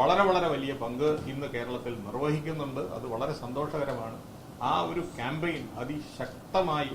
വളരെ വളരെ വലിയ പങ്ക് ഇന്ന് കേരളത്തിൽ നിർവഹിക്കുന്നുണ്ട്. അത് വളരെ സന്തോഷകരമാണ്. ആ ഒരു ക്യാമ്പയിൻ അതിശക്തമായി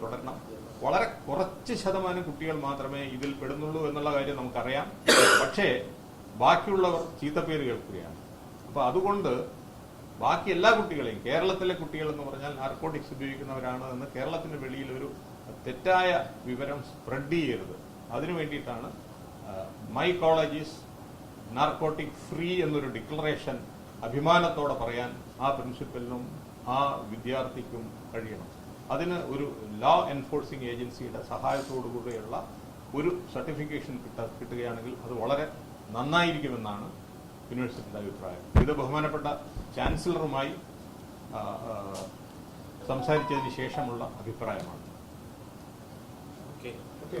തുടരണം. വളരെ കുറച്ച് ശതമാനം കുട്ടികൾ മാത്രമേ ഇതിൽ പെടുന്നുള്ളൂ എന്നുള്ള കാര്യം നമുക്കറിയാം. പക്ഷേ ബാക്കിയുള്ളവർ ചീത്തപ്പേര് കേൾക്കുകയാണ്. അപ്പൊ അതുകൊണ്ട് ബാക്കി എല്ലാ കുട്ടികളെയും കേരളത്തിലെ കുട്ടികൾ എന്ന് പറഞ്ഞാൽ നാർക്കോട്ടിക്സ് ഉപയോഗിക്കുന്നവരാണ് എന്ന് കേരളത്തിന് വെളിയിൽ ഒരു തെറ്റായ വിവരം സ്പ്രെഡ് ചെയ്യരുത്. അതിനു വേണ്ടിയിട്ടാണ് മൈ കോളേജ് നാർക്കോട്ടിക് ഫ്രീ എന്നൊരു ഡിക്ലറേഷൻ അഭിമാനത്തോടെ പറയാൻ ആ പ്രിൻസിപ്പലിനും ആ വിദ്യാർത്ഥിക്കും കഴിയണം. അതിന് ഒരു ലോ എൻഫോഴ്സിംഗ് ഏജൻസിയുടെ സഹായത്തോടുകൂടിയുള്ള ഒരു സർട്ടിഫിക്കേഷൻ കിട്ട കിട്ടുകയാണെങ്കിൽ അത് വളരെ നന്നായിരിക്കുമെന്നാണ് യൂണിവേഴ്സിറ്റിയുടെ അഭിപ്രായം. ഇത് ബഹുമാനപ്പെട്ട ചാൻസലറുമായി സംസാരിച്ചതിന് ശേഷമുള്ള അഭിപ്രായമാണ്. Okay okay